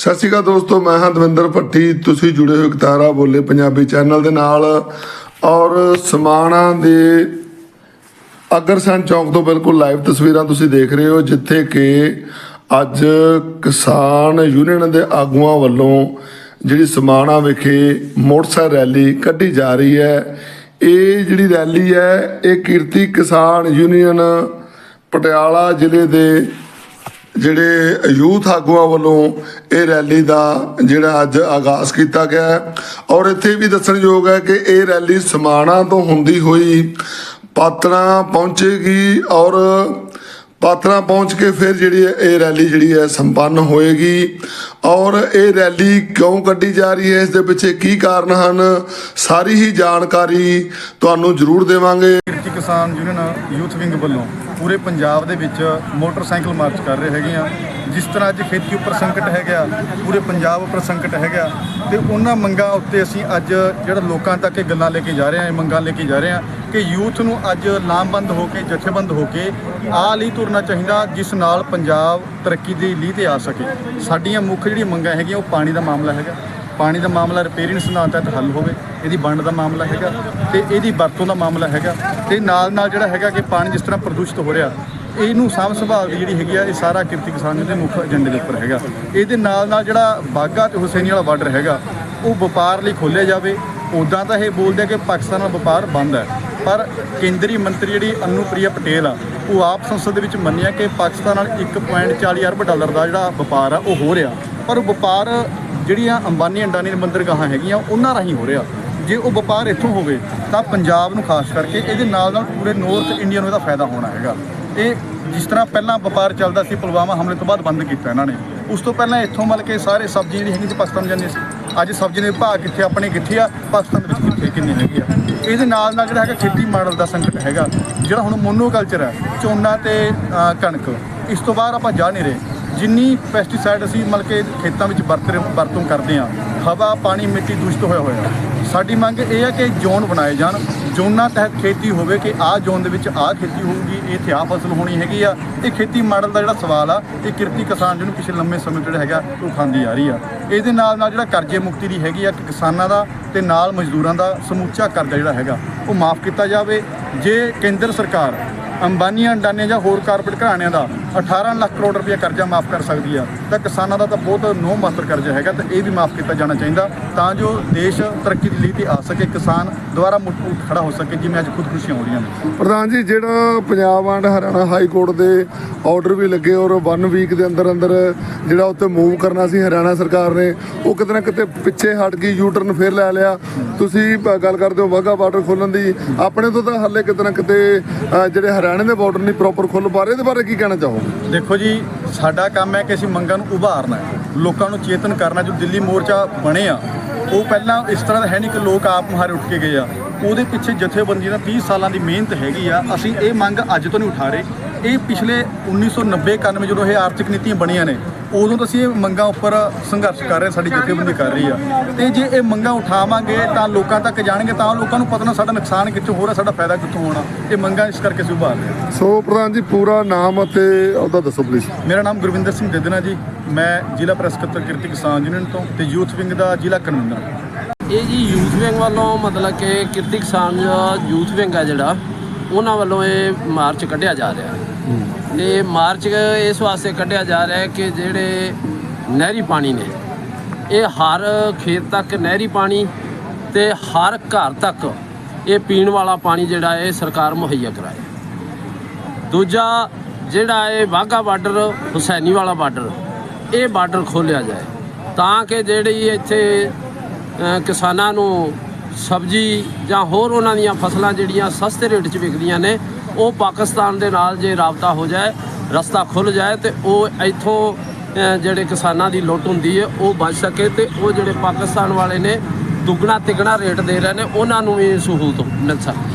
ਸਤਿ ਸ਼੍ਰੀ ਅਕਾਲ ਦੋਸਤੋ, ਮੈਂ ਹਾਂ ਦਵਿੰਦਰ ਭੱਟੀ। ਤੁਸੀਂ ਜੁੜੇ ਹੋ ਇਕਤਾਰਾ ਬੋਲੇ ਪੰਜਾਬੀ ਚੈਨਲ ਦੇ ਨਾਲ। ਔਰ ਸਮਾਣਾ ਦੇ ਅਗਰਸੈਨ ਚੌਂਕ ਤੋਂ ਬਿਲਕੁਲ ਲਾਈਵ ਤਸਵੀਰਾਂ ਤੁਸੀਂ ਦੇਖ ਰਹੇ ਹੋ, ਜਿੱਥੇ ਕਿ ਅੱਜ ਕਿਸਾਨ ਯੂਨੀਅਨ ਦੇ ਆਗੂਆਂ ਵੱਲੋਂ ਜਿਹੜੀ ਸਮਾਣਾ ਵਿਖੇ ਮੋਟਰਸਾਈਕਲ ਰੈਲੀ ਕੱਢੀ ਜਾ ਰਹੀ ਹੈ। ਇਹ ਜਿਹੜੀ ਰੈਲੀ ਹੈ, ਇਹ ਕੀਰਤੀ ਕਿਸਾਨ ਯੂਨੀਅਨ ਪਟਿਆਲਾ ਜ਼ਿਲ੍ਹੇ ਦੇ ਜਿਹੜੇ ਯੂਥ ਆਗੂਆਂ ਵੱਲੋਂ ਇਹ ਰੈਲੀ ਦਾ ਜਿਹੜਾ ਅੱਜ ਆਗਾਜ਼ ਕੀਤਾ ਗਿਆ ਹੈ ਔਰ ਇੱਥੇ ਵੀ ਦੱਸਣਯੋਗ ਹੈ ਕਿ ਇਹ ਰੈਲੀ ਸਮਾਣਾ ਤੋਂ ਹੁੰਦੀ ਹੋਈ ਪਾਤੜਾ ਪਹੁੰਚੇਗੀ ਔਰ ਪਾਤੜਾ ਪਹੁੰਚ ਕੇ ਫਿਰ ਜਿਹੜੀ ਹੈ ਇਹ ਰੈਲੀ ਜਿਹੜੀ ਹੈ ਸੰਪੰਨ ਹੋਏਗੀ ਔਰ ਇਹ ਰੈਲੀ ਕਿਉਂ ਕੱਢੀ ਜਾ ਰਹੀ ਹੈ, ਇਸ ਦੇ ਪਿੱਛੇ ਕੀ ਕਾਰਨ ਹਨ, ਸਾਰੀ ਹੀ ਜਾਣਕਾਰੀ ਤੁਹਾਨੂੰ ਜ਼ਰੂਰ ਦੇਵਾਂਗੇ। ਕਿਸਾਨ ਯੂਨੀਅਨ ਯੂਥ ਵਿੰਗ ਵੱਲੋਂ ਪੂਰੇ ਪੰਜਾਬ ਦੇ ਵਿੱਚ ਮੋਟਰਸਾਈਕਲ ਮਾਰਚ ਕਰ ਰਹੇ ਹੈਗੇ ਆ। ਜਿਸ ਤਰ੍ਹਾਂ ਅੱਜ ਖੇਤੀ ਉੱਪਰ ਸੰਕਟ ਹੈਗਾ, ਪੂਰੇ ਪੰਜਾਬ ਉੱਪਰ ਸੰਕਟ ਹੈਗਾ ਤੇ ਉਹਨਾਂ ਮੰਗਾਂ ਉੱਤੇ ਅਸੀਂ ਅੱਜ ਜਿਹੜਾ ਲੋਕਾਂ ਤੱਕ ਇਹ ਗੱਲਾਂ ਲੈ ਕੇ ਜਾ ਰਹੇ ਹਾਂ ਇਹ ਮੰਗਾਂ ਲੈ ਕੇ ਜਾ ਰਹੇ ਹਾਂ ਕਿ ਯੂਥ ਨੂੰ ਅੱਜ ਲਾਮਬੰਦ ਹੋ ਕੇ, ਜਥੇਬੰਦ ਹੋ ਕੇ ਆ ਲਈ ਤੁਰਨਾ ਚਾਹੀਦਾ, ਜਿਸ ਨਾਲ ਪੰਜਾਬ ਤਰੱਕੀ ਦੀ ਲੀਹ ਤੇ ਆ ਸਕੇ। ਸਾਡੀਆਂ ਮੁੱਖ ਜਿਹੜੀਆਂ ਮੰਗਾਂ ਹੈਗੀਆਂ, ਉਹ ਪਾਣੀ ਦਾ ਮਾਮਲਾ ਹੈਗਾ। ਪਾਣੀ ਦਾ ਮਾਮਲਾ ਰਿਪੇਅਰਿੰਗ ਸਿਧਾਂਤ ਤਹਿਤ ਹੱਲ ਹੋਵੇ। ਇਹਦੀ ਵੰਡ ਦਾ ਮਾਮਲਾ ਹੈਗਾ ਤੇ ਇਹਦੀ ਵਰਤੋਂ ਦਾ ਮਾਮਲਾ ਹੈਗਾ ਤੇ ਨਾਲ ਨਾਲ ਜਿਹੜਾ ਹੈਗਾ ਕਿ ਪਾਣੀ ਜਿਸ ਤਰ੍ਹਾਂ ਪ੍ਰਦੂਸ਼ਿਤ ਹੋ ਰਿਹਾ, ਇਹਨੂੰ ਸਾਂਭ ਸੰਭਾਲ ਦੀ ਜਿਹੜੀ ਹੈਗੀ ਆ, ਇਹ ਸਾਰਾ ਕਿਰਤੀ ਕਿਸਾਨ ਦੇ ਮੁੱਖ ਏਜੰਡੇ ਦੇ ਉੱਪਰ ਹੈਗਾ। ਇਹਦੇ ਨਾਲ ਨਾਲ ਜਿਹੜਾ ਬਾਗਾ ਤੇ ਹੁਸੈਨੀ ਵਾਲਾ ਬਾਰਡਰ ਹੈਗਾ, ਉਹ ਵਪਾਰ ਲਈ ਖੋਲ੍ਹਿਆ ਜਾਵੇ। ਉਦਾਂ ਤਾਂ ਇਹ ਬੋਲਦੇ ਆ ਕਿ ਪਾਕਿਸਤਾਨ ਨਾਲ ਵਪਾਰ ਬੰਦ ਹੈ, ਪਰ ਕੇਂਦਰੀ ਮੰਤਰੀ ਜਿਹੜੀ ਅਨੁਪ੍ਰਿਆ ਪਟੇਲ ਆ, ਉਹ ਆਪ ਸੰਸਦ ਦੇ ਵਿੱਚ ਮੰਨਿਆ ਕਿ ਪਾਕਿਸਤਾਨ ਨਾਲ 1.40 ਅਰਬ ਡਾਲਰ ਦਾ ਜਿਹੜਾ ਵਪਾਰ ਆ, ਉਹ ਹੋ ਰਿਹਾ। ਪਰ ਉਹ ਵਪਾਰ ਜਿਹੜੀਆਂ ਅੰਬਾਨੀ ਅੰਡਾਨੀ ਬੰਦਰਗਾਹਾਂ ਹੈਗੀਆਂ, ਉਹਨਾਂ ਰਾਹੀਂ ਹੋ ਰਿਹਾ। ਜੇ ਉਹ ਵਪਾਰ ਇੱਥੋਂ ਹੋਵੇ, ਤਾਂ ਪੰਜਾਬ ਨੂੰ ਖਾਸ ਕਰਕੇ ਇਹਦੇ ਨਾਲ ਨਾਲ ਪੂਰੇ ਨਾਰਥ ਇੰਡੀਆ ਨੂੰ ਇਹਦਾ ਫਾਇਦਾ ਹੋਣਾ ਹੈਗਾ। ਇਹ ਜਿਸ ਤਰ੍ਹਾਂ ਪਹਿਲਾਂ ਵਪਾਰ ਚੱਲਦਾ ਸੀ, ਪੁਲਵਾਮਾ ਹਮਲੇ ਤੋਂ ਬਾਅਦ ਬੰਦ ਕੀਤਾ ਇਹਨਾਂ ਨੇ। ਉਸ ਤੋਂ ਪਹਿਲਾਂ ਇੱਥੋਂ ਮਤਲਬ ਕਿ ਸਾਰੇ ਸਬਜ਼ੀ ਜਿਹੜੀ ਹੈਗੀ ਸੀ, ਪਾਕਿਸਤਾਨ ਜਾਂਦੀ ਸੀ। ਅੱਜ ਸਬਜ਼ੀ ਦੇ ਭਾਅ ਕਿੱਥੇ ਆਪਣੇ ਕਿੱਥੇ ਆ, ਪਾਕਿਸਤਾਨ ਵਿੱਚ ਕਿੱਥੇ ਕਿੰਨੀ ਹੈਗੀ ਆ। ਇਹਦੇ ਨਾਲ ਨਾਲ ਜਿਹੜਾ ਹੈਗਾ ਖੇਤੀ ਮਾਡਲ ਦਾ ਸੰਕਟ ਹੈਗਾ, ਜਿਹੜਾ ਹੁਣ ਮੋਨੋਕਲਚਰ ਹੈ, ਝੋਨਾ ਤੇ ਕਣਕ। ਇਸ ਤੋਂ ਬਾਅਦ ਆਪਾਂ ਜਾ ਨਹੀਂ ਰਹੇ। ਜਿੰਨੀ ਪੈਸਟੀਸਾਈਡ ਅਸੀਂ ਮਤਲਬ ਕਿ ਖੇਤਾਂ ਵਿੱਚ ਵਰਤ ਵਰਤੋਂ ਕਰਦੇ ਹਾਂ, ਹਵਾ, ਪਾਣੀ, ਮਿੱਟੀ ਦੂਸ਼ਿਤ ਹੋਇਆ ਹੋਇਆ। ਸਾਡੀ ਮੰਗ ਇਹ ਹੈ ਕਿ ਜ਼ੋਨ ਬਣਾਏ ਜਾਣ। ਜ਼ੋਨਾਂ ਤਹਿਤ ਖੇਤੀ ਹੋਵੇ ਕਿ ਆਹ ਜ਼ੋਨ ਦੇ ਵਿੱਚ ਆਹ ਖੇਤੀ ਹੋਊਗੀ ਇੱਥੇ ਆਹ ਫਸਲ ਹੋਣੀ ਹੈਗੀ ਆ। ਇਹ ਖੇਤੀ ਮਾਡਲ ਦਾ ਜਿਹੜਾ ਸਵਾਲ ਆ, ਇਹ ਕਿਰਤੀ ਕਿਸਾਨ ਜਿਹਨੂੰ ਪਿਛਲੇ ਲੰਮੇ ਸਮੇਂ ਤੋਂ ਜਿਹੜਾ ਹੈਗਾ, ਉਹ ਖਾਂਦੀ ਆ ਰਹੀ ਆ। ਇਹਦੇ ਨਾਲ ਨਾਲ ਜਿਹੜਾ ਕਰਜ਼ੇ ਮੁਕਤੀ ਦੀ ਹੈਗੀ ਆ ਕਿਸਾਨਾਂ ਦਾ ਤੇ ਨਾਲ ਮਜ਼ਦੂਰਾਂ ਦਾ ਸਮੁੱਚਾ ਕਰਜ਼ਾ ਜਿਹੜਾ ਹੈਗਾ, ਉਹ ਮਾਫ ਕੀਤਾ ਜਾਵੇ। ਜੇ ਕੇਂਦਰ ਸਰਕਾਰ ਅੰਬਾਨੀਆਂ ਅੰਡਾਨੇ ਜਾਂ ਹੋਰ ਕਾਰਪੋਰੇਟ ਘਰਾਣਿਆਂ ਦਾ 18 ਲੱਖ ਕਰੋੜ ਰੁਪਏ ਕਰਜ਼ਾ ਮਾਫ ਕਰ ਸਕਦੀ ਆ। ਤਾਂ ਕਿਸਾਨਾਂ ਦਾ ਤਾਂ ਬਹੁਤ ਨੋ ਮਾਤਰ ਕਰਜ਼ਾ ਹੈਗਾ ਤੇ ਇਹ ਵੀ ਮਾਫ ਕੀਤਾ ਜਾਣਾ ਚਾਹੀਦਾ ਤਾਂ ਜੋ ਦੇਸ਼ ਤਰੱਕੀ ਦੀ ਲੀਹ ਤੇ ਆ ਸਕੇ, ਕਿਸਾਨ ਦੁਬਾਰਾ ਮੁੱਠ ਉੱਠ ਖੜਾ ਹੋ ਸਕੇ, ਜਿਵੇਂ ਅੱਜ ਖੁਦਕੁਸ਼ੀਆਂ ਹੋ ਰਹੀਆਂ ਨੇ। ਪ੍ਰਧਾਨ ਜੀ, ਜਿਹੜਾ Punjab and Haryana high court ਦੇ ਆਰਡਰ ਵੀ ਲੱਗੇ ਔਰ 1 ਵੀਕ ਦੇ ਅੰਦਰ ਅੰਦਰ ਜਿਹੜਾ ਉੱਤੇ ਮੂਵ ਕਰਨਾ ਸੀ ਹਰਿਆਣਾ ਸਰਕਾਰ ਨੇ, ਉਹ ਕਿਤੇ ਨਾ ਕਿਤੇ ਪਿੱਛੇ ਹਟ ਗਈ ਯੂ ਟਰਨ ਫੇਰ ਲੈ ਲਿਆ। ਤੁਸੀਂ ਗੱਲ ਕਰਦੇ ਹੋ ਵਾਹਗਾ ਬਾਰਡਰ ਖੋਲਣ ਦੀ। ਆਪਣੇ ਤੋਂ ਤਾਂ ਹੱਲੇ ਕਿਤੇ ਨਾ ਕਿਤੇ ਜਿਹੜੇ ਹਰਿਆਣੇ ਦੇ ਬਾਰਡਰ ਨਹੀਂ ਪ੍ਰੋਪਰ ਖੁੱਲ ਪਾ ਰਹੇ ਇਹਦੇ ਬਾਰੇ ਕੀ ਕਹਿਣਾ ਚਾਹੋ ਦੇਖੋ ਜੀ, ਸਾਡਾ ਕੰਮ ਹੈ ਕਿ ਅਸੀਂ ਮੰਗਾਂ ਨੂੰ ਉਭਾਰਨਾ ਲੋਕਾਂ ਨੂੰ ਚੇਤਨ ਕਰਨਾ ਜੋ ਦਿੱਲੀ ਮੋਰਚਾ ਬਣੇ ਆ, ਉਹ ਪਹਿਲਾਂ ਇਸ ਤਰ੍ਹਾਂ ਦਾ ਹੈ ਨਹੀਂ ਕਿ ਲੋਕ ਆਪ ਮੁਹਾਰੇ ਉੱਠ ਕੇ ਗਏ ਆ। ਉਹਦੇ ਪਿੱਛੇ ਜਥੇਬੰਦੀਆਂ ਦਾ 30 ਸਾਲਾਂ ਦੀ ਮਿਹਨਤ ਹੈਗੀ ਆ। ਅਸੀਂ ਇਹ ਮੰਗ ਅੱਜ ਤੋਂ ਨਹੀਂ ਉਠਾ ਰਹੇ। ਇਹ ਪਿਛਲੇ 1990 91 ਜਦੋਂ ਇਹ ਆਰਥਿਕ ਨੀਤੀਆਂ ਬਣੀਆਂ ਨੇ ਉਦੋਂ ਤੋਂ ਅਸੀਂ ਇਹ ਮੰਗਾਂ ਉੱਪਰ ਸੰਘਰਸ਼ ਕਰ ਰਹੇ ਸਾਡੀ ਜਥੇਬੰਦੀ ਕਰ ਰਹੀ ਆ। ਤੇ ਜੇ ਇਹ ਮੰਗਾਂ ਉਠਾਵਾਂਗੇ ਤਾਂ ਲੋਕਾਂ ਤੱਕ ਜਾਣਗੇ ਤਾਂ ਲੋਕਾਂ ਨੂੰ ਪਤਾ ਨਾ ਸਾਡਾ ਨੁਕਸਾਨ ਕਿੱਥੋਂ ਹੋ ਰਿਹਾ ਸਾਡਾ ਫਾਇਦਾ ਕਿੱਥੋਂ ਹੋਣਾ। ਇਹ ਮੰਗਾਂ ਇਸ ਕਰਕੇ ਅਸੀਂ ਉਭਾਰ ਰਹੇ ਹਾਂ ਸੋ ਪ੍ਰਧਾਨ ਜੀ ਪੂਰਾ ਨਾਮ ਅਤੇ ਉਹਦਾ ਦੱਸੋ ਪਲੀਜ਼ ਮੇਰਾ ਨਾਮ ਗੁਰਵਿੰਦਰ ਸਿੰਘ ਦੇਦਨਾ ਜੀ। ਮੈਂ ਜ਼ਿਲ੍ਹਾ ਪ੍ਰੈਸ ਸਕੱਤਰ ਕਿਰਤੀ ਕਿਸਾਨ ਯੂਨੀਅਨ ਤੋਂ ਤੇ ਯੂਥ ਵਿੰਗ ਦਾ ਜ਼ਿਲ੍ਹਾ ਕਨਵੀਨਰ ਇਹ ਜੀ ਯੂਥ ਵਿੰਗ ਵੱਲੋਂ ਮਤਲਬ ਕਿ ਕਿਰਤੀ ਕਿਸਾਨ ਯੂਥ ਵਿੰਗ ਆ ਜਿਹੜਾ ਉਹਨਾਂ ਵੱਲੋਂ ਇਹ ਮਾਰਚ ਕੱਢਿਆ ਜਾ ਰਿਹਾ। ਹੈ ਤੇ ਮਾਰਚ ਇਸ ਵਾਸਤੇ ਕੱਢਿਆ ਜਾ ਰਿਹਾ ਹੈ ਕਿ ਜਿਹੜੇ ਨਹਿਰੀ ਪਾਣੀ ਨੇ, ਇਹ ਹਰ ਖੇਤ ਤੱਕ ਨਹਿਰੀ ਪਾਣੀ ਤੇ ਹਰ ਘਰ ਤੱਕ ਇਹ ਪੀਣ ਵਾਲਾ ਪਾਣੀ ਜਿਹੜਾ ਹੈ ਸਰਕਾਰ ਮੁਹੱਈਆ ਕਰਾਏ। ਦੂਜਾ ਜਿਹੜਾ ਇਹ ਵਾਹਗਾ ਬਾਰਡਰ, ਹੁਸੈਨੀ ਵਾਲਾ ਬਾਰਡਰ, ਇਹ ਬਾਰਡਰ ਖੋਲਿਆ ਜਾਏ ਤਾਂ ਕਿ ਜਿਹੜੀ ਇੱਥੇ ਕਿਸਾਨਾਂ ਨੂੰ ਸਬਜ਼ੀ ਜਾਂ ਹੋਰ ਉਹਨਾਂ ਦੀਆਂ ਫਸਲਾਂ ਜਿਹੜੀਆਂ ਸਸਤੇ ਰੇਟ 'ਚ ਵਿਕਦੀਆਂ ਨੇ ਉਹ ਪਾਕਿਸਤਾਨ ਦੇ ਨਾਲ ਜੇ ਰਾਬਤਾ ਹੋ ਜਾਏ, ਰਸਤਾ ਖੁੱਲ ਜਾਏ ਤੇ ਉਹ ਇੱਥੋਂ ਜਿਹੜੇ ਕਿਸਾਨਾਂ ਦੀ ਲੁੱਟ ਹੁੰਦੀ ਹੈ, ਉਹ ਬਚ ਸਕੇ ਤੇ ਉਹ ਜਿਹੜੇ ਪਾਕਿਸਤਾਨ ਵਾਲੇ ਨੇ ਦੁੱਗਣਾ ਤਿੱਗਣਾ ਰੇਟ ਦੇ ਰਹੇ ਨੇ, ਉਹਨਾਂ ਨੂੰ ਵੀ ਸਹੂਲਤ ਮਿਲ ਸਕੇ।